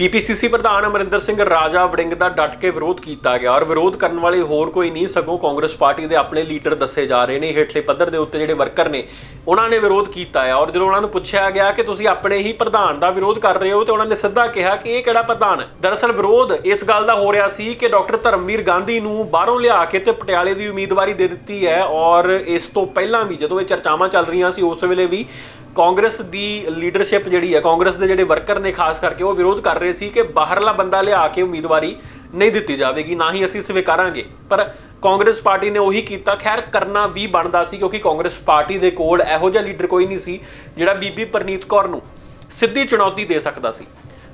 PPCC ਪ੍ਰਧਾਨ ਅਮਰਿੰਦਰ ਸਿੰਘ ਰਾਜਾ ਵੜਿੰਗ ਦਾ ਡਟ ਕੇ ਵਿਰੋਧ ਕੀਤਾ ਗਿਆ ਔਰ ਵਿਰੋਧ ਕਰਨ ਵਾਲੇ ਹੋਰ ਕੋਈ ਨਹੀਂ, ਸਗੋਂ ਕਾਂਗਰਸ ਪਾਰਟੀ ਦੇ ਆਪਣੇ ਲੀਡਰ ਦੱਸੇ ਜਾ ਰਹੇ ਨੇ। ਹੇਠਲੇ ਪੱਧਰ ਦੇ ਉੱਤੇ ਜਿਹੜੇ ਵਰਕਰ ਨੇ, ਉਹਨਾਂ ਨੇ ਵਿਰੋਧ ਕੀਤਾ ਹੈ ਔਰ ਜਦੋਂ ਉਹਨਾਂ ਨੂੰ ਪੁੱਛਿਆ ਗਿਆ ਕਿ ਤੁਸੀਂ ਆਪਣੇ ਹੀ ਪ੍ਰਧਾਨ ਦਾ ਵਿਰੋਧ ਕਰ ਰਹੇ ਹੋ ਤੇ ਉਹਨਾਂ ਨੇ ਸਿੱਧਾ ਕਿਹਾ ਕਿ ਇਹ ਕਿਹੜਾ ਪ੍ਰਧਾਨ? ਦਰਅਸਲ ਵਿਰੋਧ ਇਸ ਗੱਲ ਦਾ ਹੋ ਰਿਹਾ ਸੀ ਕਿ ਡਾਕਟਰ ਧਰਮਵੀਰ ਗਾਂਧੀ ਨੂੰ ਬਾਹਰੋਂ ਲਿਆ ਕੇ ਤੇ ਪਟਿਆਲੇ ਦੀ ਉਮੀਦਵਾਰੀ ਦੇ ਦਿੱਤੀ ਹੈ ਔਰ ਇਸ ਤੋਂ ਪਹਿਲਾਂ ਵੀ ਜਦੋਂ ਇਹ ਚਰਚਾਵਾਂ ਚੱਲ ਰਹੀਆਂ ਸੀ, ਉਸ ਵੇਲੇ ਵੀ ਕਾਂਗਰਸ ਦੀ ਲੀਡਰਸ਼ਿਪ ਜਿਹੜੀ ਹੈ, ਕਾਂਗਰਸ ਦੇ ਜਿਹੜੇ ਵਰਕਰ ਨੇ ਖਾਸ ਕਰਕੇ, ਉਹ ਵਿਰੋਧ ਕਰ ਰਹੇ ਸੀ ਕਿ ਬਾਹਰਲਾ ਬੰਦਾ ਲਿਆ ਕੇ ਉਮੀਦਵਾਰੀ ਨਹੀਂ ਦਿੱਤੀ ਜਾਵੇਗੀ, ਨਾ ਹੀ ਅਸੀਂ ਸਵੀਕਾਰਾਂਗੇ। ਪਰ ਕਾਂਗਰਸ ਪਾਰਟੀ ਨੇ ਉਹੀ ਕੀਤਾ। ਖੈਰ, ਕਰਨਾ ਵੀ ਬਣਦਾ ਸੀ ਕਿਉਂਕਿ ਕਾਂਗਰਸ ਪਾਰਟੀ ਦੇ ਕੋਲ ਇਹੋ ਜਿਹਾ ਲੀਡਰ ਕੋਈ ਨਹੀਂ ਸੀ, ਜਿਹੜਾ ਬੀਬੀ ਪਰਨੀਤ ਕੌਰ ਨੂੰ ਸਿੱਧੀ ਚੁਣੌਤੀ ਦੇ ਸਕਦਾ ਸੀ।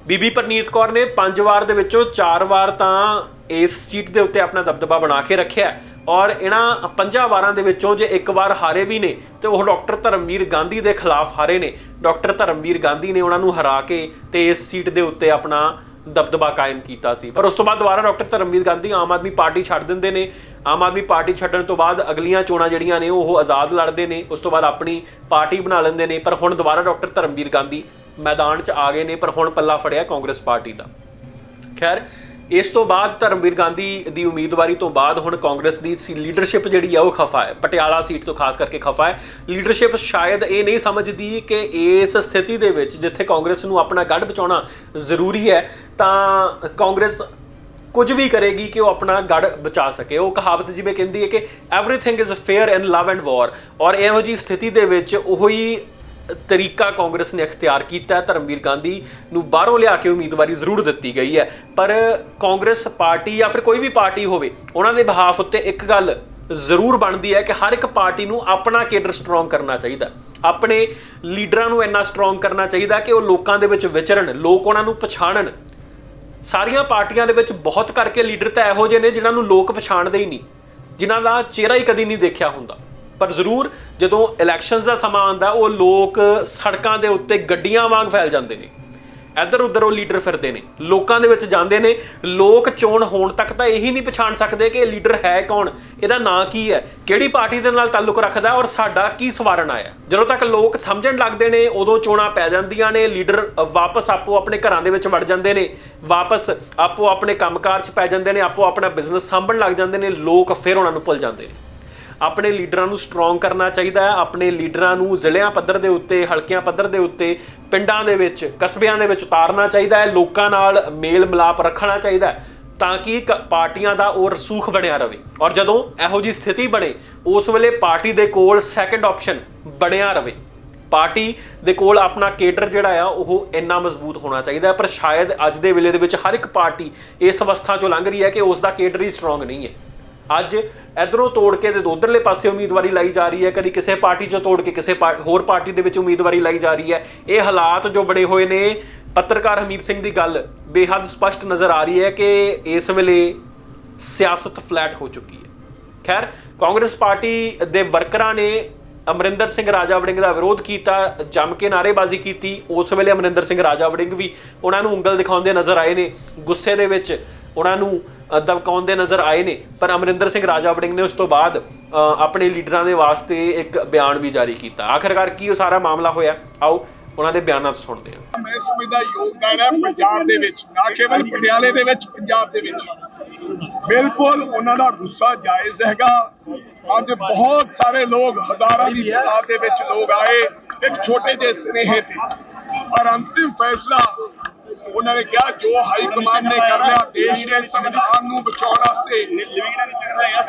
ਬੀਬੀ ਪਰਨੀਤ ਕੌਰ ਨੇ ਪੰਜ ਵਾਰ ਦੇ ਵਿੱਚੋਂ ਚਾਰ ਵਾਰ ਤਾਂ ਇਸ ਸੀਟ ਦੇ ਉੱਤੇ ਆਪਣਾ ਦਬਦਬਾ ਬਣਾ ਕੇ ਰੱਖਿਆ। ਔਰ ਇਹਨਾਂ ਪੰਜਾਂ ਵਾਰਾਂ ਦੇ ਵਿੱਚੋਂ ਜੇ ਇੱਕ ਵਾਰ ਹਾਰੇ ਵੀ ਨੇ, ਤੇ ਉਹ ਡਾਕਟਰ ਧਰਮਵੀਰ ਗਾਂਧੀ ਦੇ ਖਿਲਾਫ ਹਾਰੇ ਨੇ। ਡਾਕਟਰ ਧਰਮਵੀਰ ਗਾਂਧੀ ਨੇ ਉਹਨਾਂ ਨੂੰ ਹਰਾ ਕੇ ਤੇ ਇਸ ਸੀਟ ਦੇ ਉੱਤੇ ਆਪਣਾ ਦਬਦਬਾ ਕਾਇਮ ਕੀਤਾ ਸੀ। ਪਰ ਉਸ ਤੋਂ ਬਾਅਦ ਦੁਬਾਰਾ ਡਾਕਟਰ ਧਰਮਵੀਰ ਗਾਂਧੀ ਆਮ ਆਦਮੀ ਪਾਰਟੀ ਛੱਡ ਦਿੰਦੇ ਨੇ। ਆਮ ਆਦਮੀ ਪਾਰਟੀ ਛੱਡਣ ਤੋਂ ਬਾਅਦ ਅਗਲੀਆਂ ਚੋਣਾਂ ਜਿਹੜੀਆਂ ਨੇ, ਉਹ ਆਜ਼ਾਦ ਲੜਦੇ ਨੇ, ਉਸ ਤੋਂ ਬਾਅਦ ਆਪਣੀ ਪਾਰਟੀ ਬਣਾ ਲੈਂਦੇ ਨੇ। ਪਰ ਹੁਣ ਦੁਬਾਰਾ ਡਾਕਟਰ ਧਰਮਵੀਰ ਗਾਂਧੀ ਮੈਦਾਨ 'ਚ ਆ ਗਏ ਨੇ, ਪਰ ਹੁਣ ਪੱਲਾ ਫੜਿਆ ਕਾਂਗਰਸ ਪਾਰਟੀ ਦਾ। ਖੈਰ ਇਸ ਤੋਂ ਬਾਅਦ ਧਰਮਵੀਰ ਗਾਂਧੀ ਦੀ ਉਮੀਦਵਾਰੀ ਤੋਂ ਬਾਅਦ ਹੁਣ ਕਾਂਗਰਸ ਦੀ ਲੀਡਰਸ਼ਿਪ ਜਿਹੜੀ ਆ ਉਹ ਖਫਾ ਹੈ। ਪਟਿਆਲਾ ਸੀਟ ਤੋਂ ਖਾਸ ਕਰਕੇ ਖਫਾ ਹੈ। ਲੀਡਰਸ਼ਿਪ ਸ਼ਾਇਦ ਇਹ ਨਹੀਂ ਸਮਝਦੀ ਕਿ ਇਸ ਸਥਿਤੀ ਦੇ ਵਿੱਚ ਜਿੱਥੇ ਕਾਂਗਰਸ ਨੂੰ ਆਪਣਾ ਗੜ ਬਚਾਉਣਾ ਜ਼ਰੂਰੀ ਹੈ, ਤਾਂ ਕਾਂਗਰਸ ਕੁਝ ਵੀ ਕਰੇਗੀ ਕਿ ਉਹ ਆਪਣਾ ਗੜ ਬਚਾ ਸਕੇ। ਉਹ ਕਹਾਵਤ ਜਿਵੇਂ ਕਹਿੰਦੀ ਹੈ ਕਿ everything is fair in love and war ਔਰ ਇਹੋ ਜੀ ਸਥਿਤੀ ਦੇ ਵਿੱਚ ਉਹੀ ਤਰੀਕਾ ਕਾਂਗਰਸ ਨੇ ਅਖਤਿਆਰ ਕੀਤਾ ਧਰਮਵੀਰ ਗਾਂਧੀ ਨੂੰ ਬਾਹਰੋਂ ਲਿਆ ਕੇ ਉਮੀਦਵਾਰੀ ਜ਼ਰੂਰ ਦਿੱਤੀ ਗਈ ਹੈ। ਪਰ ਕਾਂਗਰਸ ਪਾਰਟੀ ਜਾਂ ਫਿਰ ਕੋਈ ਵੀ ਪਾਰਟੀ ਹੋਵੇ, ਉਹਨਾਂ ਦੇ ਬਹਾਫ ਉੱਤੇ ਇੱਕ ਗੱਲ ਜ਼ਰੂਰ ਬਣਦੀ ਹੈ ਕਿ ਹਰ ਇੱਕ ਪਾਰਟੀ ਨੂੰ ਆਪਣਾ ਕੇਡਰ ਸਟਰੋਂਗ ਕਰਨਾ ਚਾਹੀਦਾ। ਆਪਣੇ ਲੀਡਰਾਂ ਨੂੰ ਇੰਨਾ ਸਟਰੋਂਗ ਕਰਨਾ ਚਾਹੀਦਾ ਕਿ ਉਹ ਲੋਕਾਂ ਦੇ ਵਿੱਚ ਵਿਚਰਨ, ਲੋਕ ਉਹਨਾਂ ਨੂੰ ਪਛਾਣਨ। ਸਾਰੀਆਂ ਪਾਰਟੀਆਂ ਦੇ ਵਿੱਚ ਬਹੁਤ ਕਰਕੇ ਲੀਡਰ ਤਾਂ ਇਹੋ ਜਿਹੇ ਨੇ ਜਿਨ੍ਹਾਂ ਨੂੰ ਲੋਕ ਪਛਾਣਦੇ ਹੀ ਨਹੀਂ, ਜਿਨ੍ਹਾਂ ਦਾ ਚਿਹਰਾ ਹੀ ਕਦੀ ਨਹੀਂ ਦੇਖਿਆ ਹੁੰਦਾ। ਪਰ ਜ਼ਰੂਰ ਜਦੋਂ ਇਲੈਕਸ਼ਨਸ ਦਾ ਸਮਾਂ ਆਉਂਦਾ, ਉਹ ਲੋਕ ਸੜਕਾਂ ਦੇ ਉੱਤੇ ਗੱਡੀਆਂ ਵਾਂਗ ਫੈਲ ਜਾਂਦੇ ਨੇ। ਇੱਧਰ ਉੱਧਰ ਉਹ ਲੀਡਰ ਫਿਰਦੇ ਨੇ। ਲੋਕਾਂ ਦੇ ਵਿੱਚ ਜਾਂਦੇ ਨੇ। ਲੋਕ ਚੋਣ ਹੋਣ ਤੱਕ ਤਾਂ ਇਹੀ ਨਹੀਂ ਪਛਾਣ ਸਕਦੇ ਕਿ ਇਹ ਲੀਡਰ ਹੈ ਕੌਣ, ਇਹਦਾ ਨਾਂ ਕੀ ਹੈ, ਕਿਹੜੀ ਪਾਰਟੀ ਦੇ ਨਾਲ ਤਾਲੁਕ ਰੱਖਦਾ ਔਰ ਸਾਡਾ ਕੀ ਸਵਾਰਨ ਆਇਆ। ਜਦੋਂ ਤੱਕ ਲੋਕ ਸਮਝਣ ਲੱਗਦੇ ਨੇ, ਉਦੋਂ ਚੋਣਾਂ ਪੈ ਜਾਂਦੀਆਂ ਨੇ, ਲੀਡਰ ਵਾਪਸ ਆਪੋ ਆਪਣੇ ਘਰਾਂ ਦੇ ਵਿੱਚ ਵੜ ਜਾਂਦੇ ਨੇ, ਵਾਪਸ ਆਪੋ ਆਪਣੇ ਕੰਮਕਾਰ 'ਚ ਪੈ ਜਾਂਦੇ ਨੇ, ਆਪੋ ਆਪਣਾ ਬਿਜ਼ਨਸ ਸਾਂਭਣ ਲੱਗ ਜਾਂਦੇ ਨੇ, ਲੋਕ ਫਿਰ ਉਹਨਾਂ ਨੂੰ ਭੁੱਲ ਜਾਂਦੇ ਨੇ। ਆਪਣੇ ਲੀਡਰਾਂ ਨੂੰ ਸਟਰੋਂਗ ਕਰਨਾ ਚਾਹੀਦਾ ਹੈ, ਆਪਣੇ ਲੀਡਰਾਂ ਨੂੰ ਜ਼ਿਲ੍ਹਿਆਂ ਪੱਧਰ ਦੇ ਉੱਤੇ, ਹਲਕਿਆਂ ਪੱਧਰ ਦੇ ਉੱਤੇ, ਪਿੰਡਾਂ ਦੇ ਵਿੱਚ, ਕਸਬਿਆਂ ਦੇ ਵਿੱਚ ਉਤਾਰਨਾ ਚਾਹੀਦਾ ਹੈ, ਲੋਕਾਂ ਨਾਲ ਮੇਲ ਮਿਲਾਪ ਰੱਖਣਾ ਚਾਹੀਦਾ ਹੈ, ਤਾਂ ਕਿ ਕ- ਪਾਰਟੀਆਂ ਦਾ ਉਹ ਰਸੂਖ ਬਣਿਆ ਰਵੇ। ਔਰ ਜਦੋਂ ਇਹੋ ਜੀ ਸਥਿਤੀ ਬਣੇ, ਉਸ ਵੇਲੇ ਪਾਰਟੀ ਦੇ ਕੋਲ ਸੈਕੰਡ ਆਪਸ਼ਨ ਬਣਿਆ ਰਵੇ। ਪਾਰਟੀ ਦੇ ਕੋਲ ਆਪਣਾ ਕੇਡਰ ਜਿਹੜਾ ਆ, ਉਹ ਇੰਨਾ ਮਜ਼ਬੂਤ ਹੋਣਾ ਚਾਹੀਦਾ ਪਰ ਸ਼ਾਇਦ ਅੱਜ ਦੇ ਵੇਲੇ ਦੇ ਵਿੱਚ ਹਰ ਇੱਕ ਪਾਰਟੀ ਇਸ ਅਵਸਥਾ ਚੋਂ ਲੰਘ ਰਹੀ ਹੈ ਕਿ ਉਸ ਦਾ ਕੇਡਰ ਹੀ ਸਟਰੋਂਗ ਨਹੀਂ ਹੈ। ਅੱਜ ਇਧਰੋਂ ਤੋੜ ਕੇ ਤੇ ਉਧਰਲੇ ਪਾਸੇ ਉਮੀਦਵਾਰੀ ਲਾਈ ਜਾ ਰਹੀ ਹੈ। ਕਦੀ ਕਿਸੇ ਪਾਰਟੀ 'ਚੋਂ ਤੋੜ ਕੇ ਕਿਸੇ ਪਾ- ਹੋਰ ਪਾਰਟੀ ਦੇ ਵਿੱਚ ਉਮੀਦਵਾਰੀ ਲਾਈ ਜਾ ਰਹੀ ਹੈ। ਇਹ ਹਾਲਾਤ ਜੋ ਬਣੇ ਹੋਏ ਨੇ, ਪੱਤਰਕਾਰ ਹਮੀਦ ਸਿੰਘ ਦੀ ਗੱਲ ਬੇਹੱਦ ਸਪਸ਼ਟ ਨਜ਼ਰ ਆ ਰਹੀ ਹੈ ਕਿ ਇਸ ਵੇਲੇ ਸਿਆਸਤ ਫਲੈਟ ਹੋ ਚੁੱਕੀ ਹੈ। ਖੈਰ, ਕਾਂਗਰਸ ਪਾਰਟੀ ਦੇ ਵਰਕਰਾਂ ਨੇ ਅਮਰਿੰਦਰ ਸਿੰਘ ਰਾਜਾ ਵੜਿੰਗ ਦਾ ਵਿਰੋਧ ਕੀਤਾ, ਜੰਮ ਕੇ ਨਾਅਰੇਬਾਜ਼ੀ ਕੀਤੀ, ਉਸ ਵੇਲੇ ਅਮਰਿੰਦਰ ਸਿੰਘ ਰਾਜਾ ਵੜਿੰਗ ਵੀ ਉਹਨਾਂ ਨੂੰ ਉਂਗਲ ਦਿਖਾਉਂਦੇ ਨਜ਼ਰ ਆਏ ਨੇ। ਗੁੱਸੇ ਦੇ ਵਿੱਚ ਉਹਨਾਂ ਨੂੰ ਅ, ਦਬਕਾਉਂਦੇ ਨਜ਼ਰ ਆਏ ਨੇ? ਪਰ ਅਮਰਿੰਦਰ ਸਿੰਘ ਰਾਜਾ ਵੜਿੰਗ ਨੇ ਉਸ ਤੋਂ ਬਾਅਦ ਆਪਣੇ ਲੀਡਰਾਂ ਦੇ ਵਾਸਤੇ ਇੱਕ ਬਿਆਨ ਵੀ ਜਾਰੀ ਕੀਤਾ। ਆਖਰਕਾਰ ਕੀ ਉਹ ਸਾਰਾ ਮਾਮਲਾ ਹੋਇਆ? ਆਓ ਉਹਨਾਂ ਦੇ ਬਿਆਨਾਂ ਤੋਂ ਸੁਣਦੇ ਹਾਂ। ਮੈਂ ਸਮਝਦਾ ਯੋਗਦਾਨ ਹੈ ਪੰਜਾਬ ਦੇ ਵਿੱਚ ਨਾ ਕੇਵਲ ਪਟਿਆਲੇ ਦੇ ਵਿੱਚ ਪੰਜਾਬ ਦੇ ਵਿੱਚ। ਬਿਲਕੁਲ ਉਹਨਾਂ ਦਾ ਗੁੱਸਾ ਜਾਇਜ਼ ਹੈਗਾ। ਅੱਜ ਬਹੁਤ ਸਾਰੇ ਲੋਕ ਹਜ਼ਾਰਾਂ ਦੀ ਤਾਦਾਦ ਦੇ ਵਿੱਚ ਲੋਕ ਆਏ ਇੱਕ ਛੋਟੇ ਜਿਹੇ ਸਨੇਹੇ ਤੇ। ਔਰ ਅੰਤਿਮ ਫੈਸਲਾ ਉਹਨਾਂ ਨੇ ਕਿਹਾ, ਜੋ ਹਾਈ ਕਮਾਂਡ ਨੇ ਕਰ ਲਿਆ, ਦੇਸ਼ ਦੇ ਸੰਵਿਧਾਨ ਨੂੰ ਬਚਾਉਣ ਵਾਸਤੇ,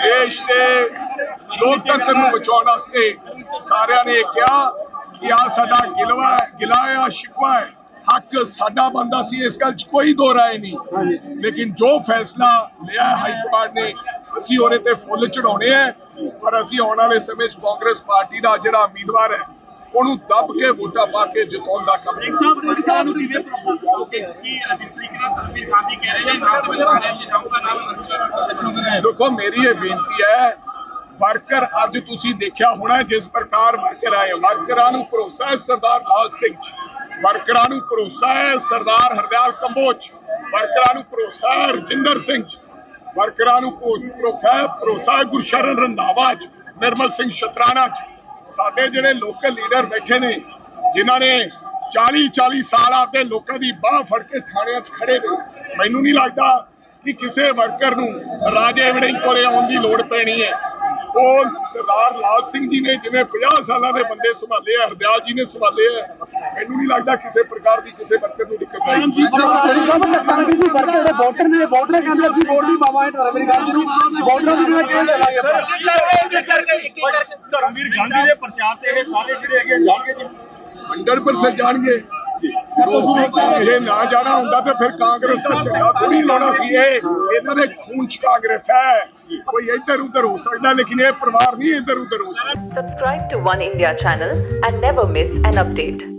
ਦੇਸ਼ ਦੇ ਲੋਕਤੰਤਰ ਨੂੰ ਬਚਾਉਣ ਵਾਸਤੇ ਸਾਰਿਆਂ ਨੇ ਕਿਹਾ ਕਿ ਆ ਸਾਡਾ ਗਿਲਵਾ ਹੈ, ਗਿਲਾ ਆ ਸ਼ਿਕਵਾ ਹੈ। ਹੱਕ ਸਾਡਾ ਬੰਦਾ ਸੀ, ਇਸ ਗੱਲ 'ਚ ਕੋਈ ਦੋ ਰਾਏ ਨਹੀਂ। ਲੇਕਿਨ ਜੋ ਫੈਸਲਾ ਲਿਆ ਹਾਈ ਕਮਾਂਡ ਨੇ, ਅਸੀਂ ਉਹਦੇ ਤੇ ਫੁੱਲ ਚੜਾਉਣੇ ਆ ਪਰ ਅਸੀਂ ਆਉਣ ਵਾਲੇ ਸਮੇਂ 'ਚ ਕਾਂਗਰਸ ਪਾਰਟੀ ਦਾ ਜਿਹੜਾ ਉਮੀਦਵਾਰ ਹੈ ਉਹਨੂੰ ਦੱਬ ਕੇ ਵੋਟਾਂ ਪਾ ਕੇ ਜਿਤਾਉਣ ਦਾ ਕੰਮ ਕਰਾਂਗੇ ਕਿਸਾਨ ਨੂੰ ਕਿਵੇਂ ਓਕੇ ਕੀ ਜਿਸ ਤਰੀਕੇ ਨਾਲ ਤਨਵੀਰ ਗਾਂਧੀ ਕਹਿ ਰਹੇ ਨੇ ਨਾਮ ਦੇ ਵਿੱਚ ਆਣੇ ਜੀ ਜਾਊਗਾ ਨਾਮ ਦੇਖੋ ਮੇਰੀ ਇਹ ਬੇਨਤੀ ਹੈ ਵਰਕਰ ਅੱਜ ਤੁਸੀਂ ਦੇਖਿਆ ਹੋਣਾ ਜਿਸ ਪ੍ਰਕਾਰ ਵਰਕਰ ਆਏ ਵਰਕਰਾਂ ਨੂੰ ਭਰੋਸਾ ਹੈ ਸਰਦਾਰ ਲਾਲ ਸਿੰਘ 'ਚ ਵਰਕਰਾਂ ਨੂੰ ਭਰੋਸਾ ਹੈ ਸਰਦਾਰ ਹਰਦਿਆਲ ਕੰਬੋਜ ਵਰਕਰਾਂ ਨੂੰ ਭਰੋਸਾ ਹੈ ਰਜਿੰਦਰ ਸਿੰਘ 'ਚ ਵਰਕਰਾਂ ਨੂੰ ਭਰੋ- ਭਰੋਸਾ ਹੈ ਭਰੋਸਾ ਹੈ ਗੁਰਸ਼ਰਨ ਰੰਧਾਵਾ 'ਚ ਨਿਰਮਲ ਸਿੰਘ ਸ਼ਤਰਾਣਾ 'ਚ ਸਾਡੇ ਜਿਹੜੇ ਲੋਕਲ ਲੀਡਰ ਬੈਠੇ ਨੇ, ਜਿਨ੍ਹਾਂ ਨੇ 40 40 ਸਾਲ ਆਪਦੇ ਲੋਕਾਂ ਦੀ ਬਾਹ ਫੜ ਕੇ ਥਾਣਿਆਂ 'ਚ ਖੜੇ ਨੇ, ਮੈਨੂੰ ਨਹੀਂ ਲੱਗਦਾ ਕਿ ਕਿਸੇ ਵਰਕਰ ਨੂੰ ਰਾਜੇ ਵੜਿੰਗ ਕੋਲੇ ਆਉਣ ਦੀ ਲੋੜ ਪੈਣੀ ਹੈ। ਉਹ ਸਰਦਾਰ ਲਾਲ ਸਿੰਘ ਜੀ ਨੇ ਜਿਵੇਂ 50 ਸਾਲਾਂ ਦੇ ਬੰਦੇ ਸੰਭਾਲੇ ਆ ਹਰਦਿਆਲ ਜੀ ਨੇ ਸੰਭਾਲੇ ਆ ਮੈਨੂੰ ਨਹੀਂ ਲੱਗਦਾ ਕਿਸੇ ਪ੍ਰਕਾਰ ਦੀ ਕਿਸੇ ਵਰਕਰ ਨੂੰ ਦਿੱਕਤ ਆਏਗੀ ਵੋਟਰ ਨੇ ਵੋਟਰ ਕਹਿੰਦੇ ਅਸੀਂ ਵੋਟ ਨਹੀਂ ਪਾਵਾਂਗੇ ਧਰਮਵੀਰ ਗਾਂਧੀ ਨੂੰ ਵੋਟਰਾਂ ਦੀ ਕਿਵੇਂ ਕਿਵੇਂ ਚੱਲਾਂਗੇ ਧਰਮਵੀਰ ਗਾਂਧੀ ਦੇ ਪ੍ਰਚਾਰ ਤੇ ਇਹ ਸਾਰੇ ਜਿਹੜੇ ਹੈਗੇ ਜਾਣਗੇ ਜੀ 100% ਜਾਣਗੇ ਜੇ ਨਾ ਜਾਣਾ ਹੁੰਦਾ ਤੇ ਫਿਰ ਕਾਂਗਰਸ ਦਾ ਝੰਡਾ ਥੋੜੀ ਲਾਉਣਾ ਸੀ ਇਹ। ਇਹਨਾਂ ਦੇ ਖੂਨ ਚ ਕਾਂਗਰਸ ਹੈ। ਕੋਈ ਇੱਧਰ ਉੱਧਰ ਹੋ ਸਕਦਾ, ਲੇਕਿਨ ਇਹ ਪਰਿਵਾਰ ਨਹੀਂ ਇੱਧਰ ਉੱਧਰ ਹੋ ਸਕਦਾ। Subscribe to One India channel and never miss an update.